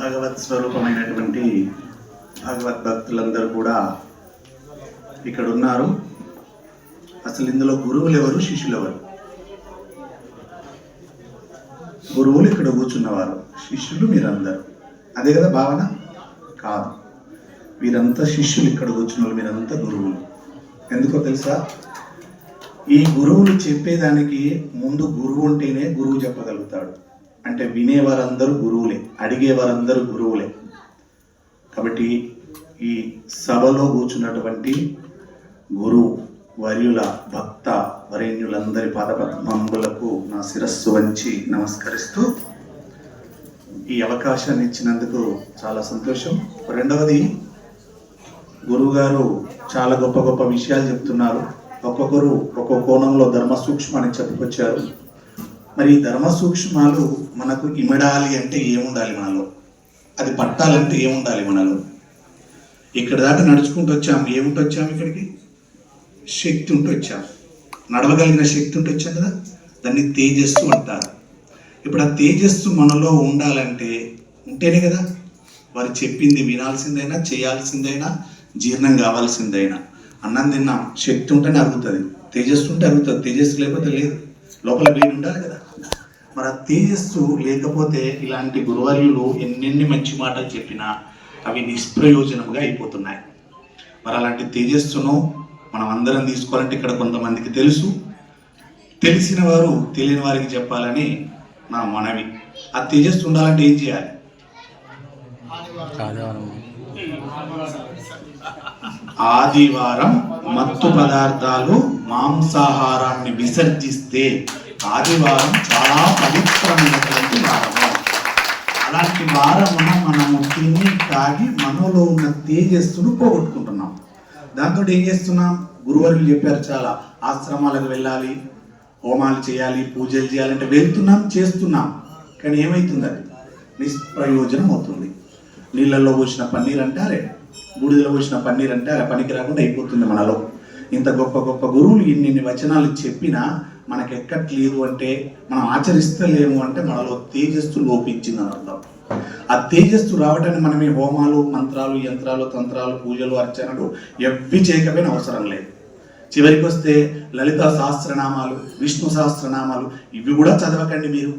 భగవత్ స్వరూపమైనటువంటి భగవద్ భక్తులందరూ కూడా ఇక్కడ ఉన్నారు అసలు ఇందులో గురువులు ఎవరు? శిష్యులు ఎవరు? గురువులు ఇక్కడ కూర్చున్నవారు. శిష్యులు మీరందరు. అదే కదా భావన? కాదు. వీరంతా శిష్యులు ఇక్కడ కూర్చున్న వాళ్ళు మీరంతా గురువులు. ఎందుకో తెలుసా? ఈ గురువులు చెప్పేదానికి ముందు గురువు ఉంటేనే గురువు చెప్పగలుగుతాడు. అంటే వినేవారందరూ గురువులే అడిగేవారందరూ గురువులే. కాబట్టి ఈ సభలో కూర్చున్నటువంటి గురువు వర్యుల భక్త వరేణ్యులందరి పాదపద్మంబులకు నా శిరస్సు వంచి నమస్కరిస్తూ ఈ అవకాశాన్ని ఇచ్చినందుకు చాలా సంతోషం. రెండవది గురువుగారు చాలా గొప్ప గొప్ప విషయాలు చెప్తున్నారు. ఒక్కొక్కరు ఒక్కొక్క కోణంలో ధర్మ సూక్ష్మాన్ని చెప్పుకొచ్చారు. మరి ధర్మ సూక్ష్మాలు మనకు ఇమడాలి అంటే ఏముండాలి మనలో? అది పట్టాలంటే ఏముండాలి మనలో? ఇక్కడ దాకా నడుచుకుంటూ వచ్చాం ఏముంటూ వచ్చాం ఇక్కడికి? శక్తి ఉంటూ వచ్చాం. నడవగలిగిన శక్తి ఉంటూ వచ్చాం కదా? దాన్ని తేజస్సు అంటారు. ఇప్పుడు ఆ తేజస్సు మనలో ఉండాలంటే ఉంటేనే కదా? వారు చెప్పింది వినాల్సిందైనా చేయాల్సిందైనా జీర్ణం కావాల్సిందైనా. అన్నం తిన్నాం శక్తి ఉంటేనే అరుగుతుంది. తేజస్సు ఉంటే అరుగుతుంది. తేజస్సు లేకపోతే లేదు. లోపల వేడి ఉండాలి కదా? మరి ఆ తేజస్సు లేకపోతే ఇలాంటి గురువర్యులు ఎన్నెన్ని మంచి మాటలు చెప్పినా అవి నిష్ప్రయోజనముగా అయిపోతున్నాయి. మరి అలాంటి తేజస్సును మనం అందరం తీసుకోవాలంటే ఇక్కడ కొంతమందికి తెలుసు. తెలిసిన వారు తెలియని వారికి చెప్పాలని నా మనవి. ఆ తేజస్సు ఉండాలంటే ఏం చేయాలి? ఆదివారం మత్తు పదార్థాలు మాంసాహారాన్ని విసర్జిస్తే ఆదివారం చాలా పవిత్రమైనటువంటి వారము. అలాంటి వారమున మనము తిని తాగి మనలో ఉన్న తేజస్సును పోగొట్టుకుంటున్నాం. దాంతో ఏం చేస్తున్నాం? గురువారులు చెప్పారు చాలా ఆశ్రమాలకు వెళ్ళాలి హోమాలు చేయాలి పూజలు చేయాలంటే వెళ్తున్నాం చేస్తున్నాం. కానీ ఏమవుతుంది అది నిష్ప్రయోజనం అవుతుంది. నీళ్ళల్లో పోసిన పన్నీర్ అంటారే బూడిదలో పోసిన పన్నీర్ అంటే అలా పనికి రాకుండా అయిపోతుంది మనలో. ఇంత గొప్ప గొప్ప గురువులు ఇన్ని వచనాలు చెప్పినా మనకు ఎక్కట్లేదు అంటే మనం ఆచరిస్తలేము అంటే మనలో తేజస్సు లోపించిందని అర్థం. ఆ తేజస్సు రావడానికి మనమే హోమాలు మంత్రాలు యంత్రాలు తంత్రాలు పూజలు అర్చనలు ఎవ్వి చేయకపోయినా అవసరం లేదు. చివరికి వస్తే లలిత సహస్రనామాలు విష్ణు సహస్రనామాలు ఇవి కూడా చదవకండి మీరు.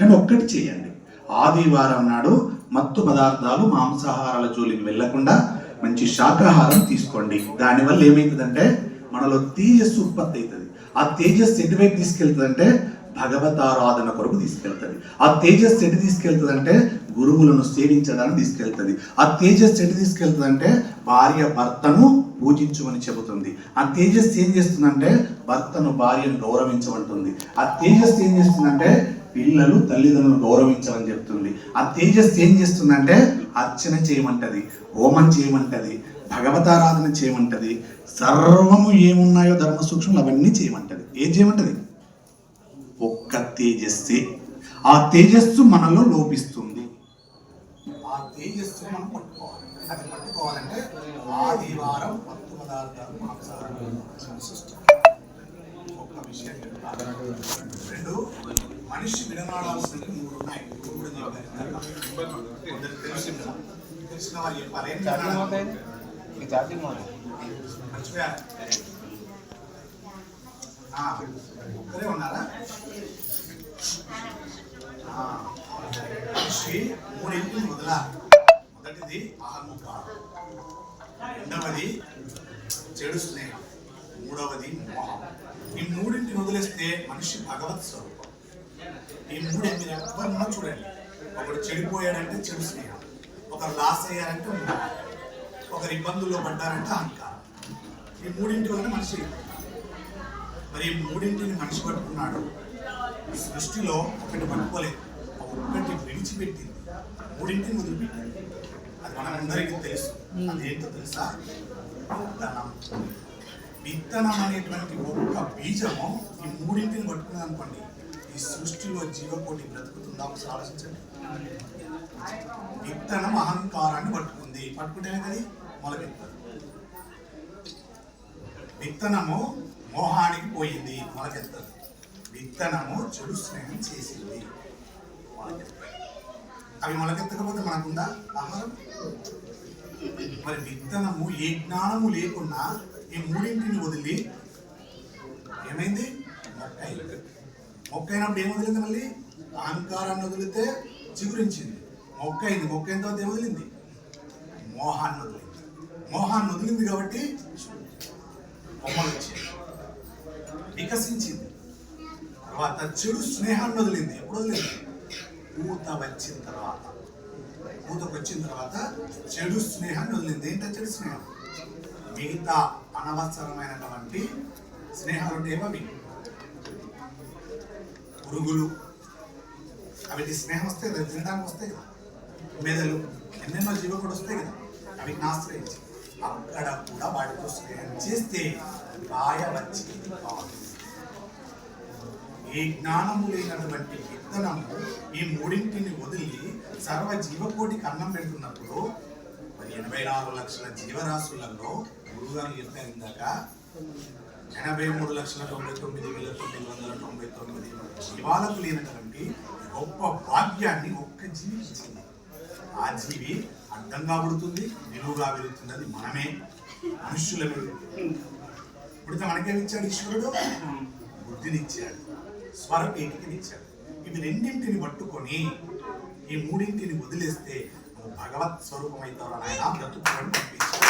కానీ ఒక్కటి చేయండి. ఆదివారం నాడు మత్తు పదార్థాలు మాంసాహారాల జోలికి వెళ్ళకుండా మంచి శాకాహారం తీసుకోండి. దానివల్ల ఏమవుతుందంటే మనలో తేజస్సు ఉత్పత్తి అవుతుంది. ఆ తేజస్సు ఎటువైపు తీసుకెళ్తుందంటే భగవతారాధన కొరకు తీసుకెళ్తుంది. ఆ తేజస్సు ఎటు తీసుకెళ్తుందంటే గురువులను సేవించడానికి తీసుకెళ్తుంది. ఆ తేజస్సు ఎటు తీసుకెళ్తుందంటే భార్య భర్తను పూజించమని చెబుతుంది. ఆ తేజస్సు ఏం చేస్తుందంటే భర్తను భార్యను గౌరవించమంటుంది. ఆ తేజస్సు ఏం చేస్తుందంటే పిల్లలు తల్లిదండ్రులను గౌరవించమని చెప్తుంది. ఆ తేజస్సు ఏం చేస్తుందంటే అర్చన చేయమంటది హోమం చేయమంటది భగవతారాధన చేయమంటది. సర్వము ఏమున్నాయి ధర్మ సూక్ష్మలు అవన్నీ చేయమంటది. ఏం చేయమంటది? ఒక్క తేజస్సే. ఆ తేజస్సు మనలో లోపిస్తుంది. ఆ తేజస్సు మనం పట్టుకోవాలి. అది పట్టుకోవాలంటే ఆదివారం పత్తు పదార్థాలు ఒక్క విషయం. రెండు మనిషి విడనాడాల్సినవి మూడు ఉన్నాయి. కూడా చెప్పారు. తెలిసిందా? తెలిసిన వాళ్ళు చెప్పాలి. ఏం విడనాడాలి? ఒక్కరే ఉన్నారా? మనిషి మూడింటిని వదలా మొదటిది అహంకారం రెండవది చెడు స్నేహం. మూడవది మోహం. ఈ మూడింటిని వదిలేస్తే మనిషి భగవత్ స్వరూపం. ఈ మూడు మీరు ఎవరన్నా చూడండి. ఒకడు చెడిపోయాడంటే చెడు స్నేహం. ఒకరు లాస్ అయ్యారంటే మోహం. ఒకరు ఇబ్బందుల్లో పడ్డారంటే అహంకారం. ఈ మూడింటి వల్ల మనిషి మరి మూడింటిని మనిషి పట్టుకున్నాడు. ఈ సృష్టిలో ఒకటి పట్టుకోలేదు. ఒక్కటి విడిచిపెట్టింది. మూడింటిని వదిలిపెట్టింది. అది మనందరికీ తెలుసు. అదేంటో తెలుసా? విత్తనం. విత్తనం అనేటువంటి ఒక్క బీజము ఈ మూడింటిని పట్టుకున్నది అనుకోండి ఈ సృష్టిలో జీవకోటి బ్రతుకుతుందా? ఒకసారి ఆలోచించండి. విత్తనం అహంకారాన్ని పట్టుకుంది. పట్టుకుంటేనే కదా మొలకెత్తుంది విత్తనము మోహానికి పోయింది మొలకెత్తదు విత్తనము చెడు స్నేహం చేసింది మొలకెత్తదు అవి మొలకెత్తకపోతే మనకుందా? ఆహారం? మరి విత్తనము ఏ జ్ఞానము లేకున్నా ఈ మూడింటిని వదిలి ఏమైంది? మొక్క. అయింది మొక్క అయినప్పుడు ఏం వదిలింది మళ్ళీ? అహంకారాన్ని వదిలితే చిగురించింది. మొక్క అయింది. మొక్క అయిన తర్వాత ఏం వదిలింది? మోహాన్ని వదిలింది. మోహాన్ని వదిలింది కాబట్టి కొమ్మలు వికసించింది. తర్వాత చెడు స్నేహాన్ని వదిలింది. ఎప్పుడు వదిలింది? పూత వచ్చిన తర్వాత. పూతకు వచ్చిన తర్వాత చెడు స్నేహాన్ని వదిలింది. ఏంటో చెడు స్నేహం? మిగతా అనవసరమైనటువంటి స్నేహాలు ఏమవి? పురుగులు. అవి స్నేహం వస్తాయి కదా తినడానికి వస్తాయి కదా. మెదలు. ఎన్నెన్నో జీవకుడు వస్తాయి కదా. అవి ఆశ్రయించి అక్కడ కూడా వాడితో స్నేహం చేస్తే గాయ కాదు. ఈ జ్ఞానము లేనటువంటి విత్తనము ఈ మూడింటిని వదిలి సర్వ జీవకోటికి అన్నం పెడుతున్నప్పుడు మరి ఎనభై నాలుగు లక్షల జీవరాశులలో గురుగారు చెప్పారు ఇందాక ఎనభై మూడు లక్షల తొంభై తొమ్మిది వేల తొమ్మిది వందల తొంభై తొమ్మిది జీవాలకు లేనటువంటి గొప్ప భాగ్యాన్ని ఒక్క జీవి ఇచ్చింది. ఆ జీవి అర్థంగా పుడుతుంది నిలువుగా పెరుగుతుంది అది మనమే మనుష్యులమే పుడితే మనకేమిచ్చాడు ఈశ్వరుడు? బుద్ధినిచ్చాడు స్వరపేటికనిచ్చాడు. ఇవి రెండింటిని పట్టుకొని ఈ మూడింటిని వదిలేస్తే నువ్వు భగవత్ స్వరూపం అవుతావు ఆయన బ్రతుకుని పంపించాడు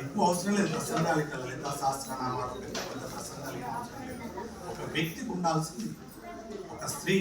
ఎక్కువ అవసరం లేదు ప్రసంగాలు ఇక్కడ లలిత శాస్త్రనామాలు పెద్ద పెద్ద ప్రసంగాలు అవసరం లేదు ఒక వ్యక్తికి ఉండాల్సింది ఒక స్త్రీ